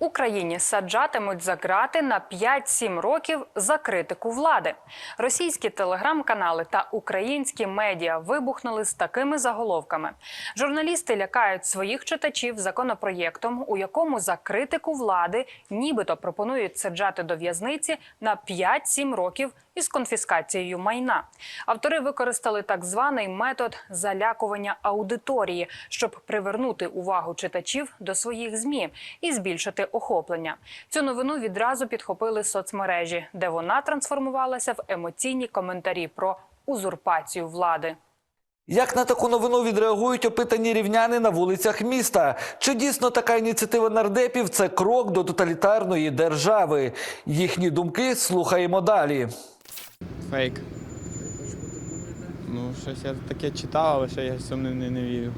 Україні саджатимуть за ґрати на 5-7 років за критику влади. Російські телеграм-канали та українські медіа вибухнули з такими заголовками. Журналісти лякають своїх читачів законопроєктом, у якому за критику влади нібито пропонують саджати до в'язниці на 5-7 років із конфіскацією майна. Автори використали так званий метод залякування аудиторії, щоб привернути увагу читачів до своїх змі і збільшити охоплення. Цю новину відразу підхопили соцмережі, де вона трансформувалася в емоційні коментарі про узурпацію влади. Як на таку новину відреагують опитані рівняни на вулицях міста? Чи дійсно така ініціатива нардепів це крок до тоталітарної держави? Їхні думки слухаємо далі. Фейк. Ну, щось я таке читав, але ще я в цьому не, не, не вірю.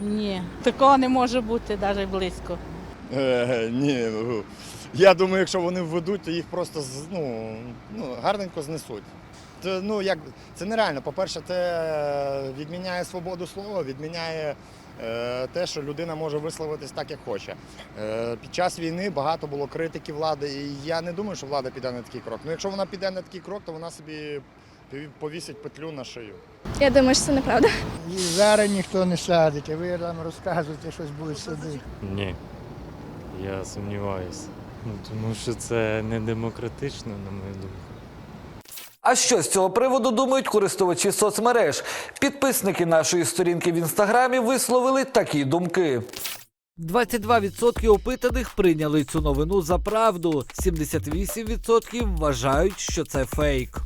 Ні, такого не може бути навіть близько. Е, ні, ну, я думаю, якщо вони введуть, то їх просто з- ну, ну, гарненько знесуть. Це, ну, як, це нереально. По-перше, це відміняє свободу слова, відміняє е, те, що людина може висловитись так, як хоче. Е, під час війни багато було критики влади, і я не думаю, що влада піде на такий крок. Ну, якщо вона піде на такий крок, то вона собі повісить петлю на шию. Я думаю, що це неправда. І зараз ніхто не садить, а ви там розказуєте, щось будуть садити. Ні, я сумніваюся. Ну, тому що це не демократично, на мою думку. А що з цього приводу думають користувачі соцмереж? Підписники нашої сторінки в інстаграмі висловили такі думки. 22% опитаних прийняли цю новину за правду. 78% вважають, що це фейк.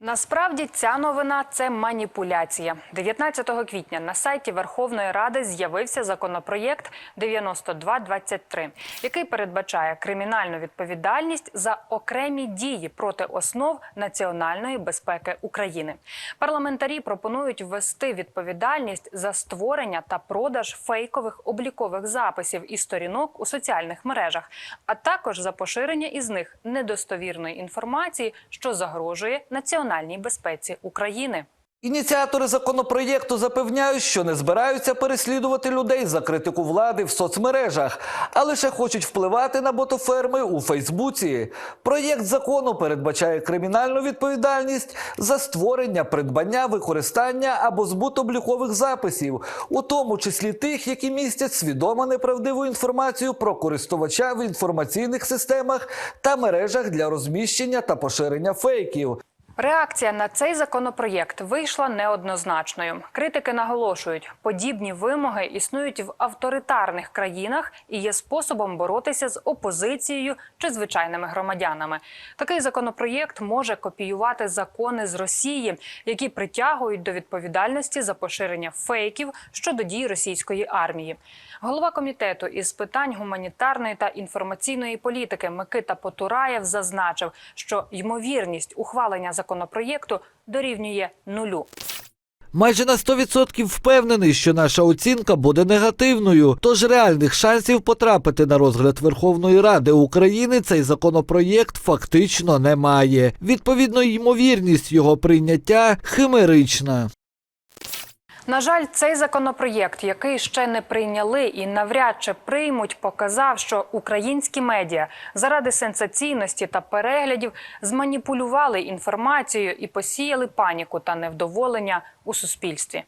Насправді ця новина це маніпуляція. 19 квітня на сайті Верховної Ради з'явився законопроєкт 9223, який передбачає кримінальну відповідальність за окремі дії проти основ національної безпеки України. Парламентарі пропонують ввести відповідальність за створення та продаж фейкових облікових записів і сторінок у соціальних мережах, а також за поширення із них недостовірної інформації, що загрожує національній безпеці України. Ініціатори законопроєкту запевняють, що не збираються переслідувати людей за критику влади в соцмережах, а лише хочуть впливати на ботоферми у Фейсбуці. Проєкт закону передбачає кримінальну відповідальність за створення, придбання, використання або збут облікових записів, у тому числі тих, які містять свідомо неправдиву інформацію про користувача в інформаційних системах та мережах для розміщення та поширення фейків. Реакція на цей законопроєкт вийшла неоднозначною. Критики наголошують, подібні вимоги існують в авторитарних країнах і є способом боротися з опозицією чи звичайними громадянами. Такий законопроєкт може копіювати закони з Росії, які притягують до відповідальності за поширення фейків щодо дій російської армії. Голова комітету із питань гуманітарної та інформаційної політики Микита Потураєв зазначив, що ймовірність ухвалення законопроєкту дорівнює нулю. Майже на 100% впевнений, що наша оцінка буде негативною. Тож реальних шансів потрапити на розгляд Верховної Ради України цей законопроєкт фактично немає. Відповідно, ймовірність його прийняття химерична. На жаль, цей законопроєкт, який ще не прийняли і навряд чи приймуть, показав, що українські медіа заради сенсаційності та переглядів зманіпулювали інформацією і посіяли паніку та невдоволення у суспільстві.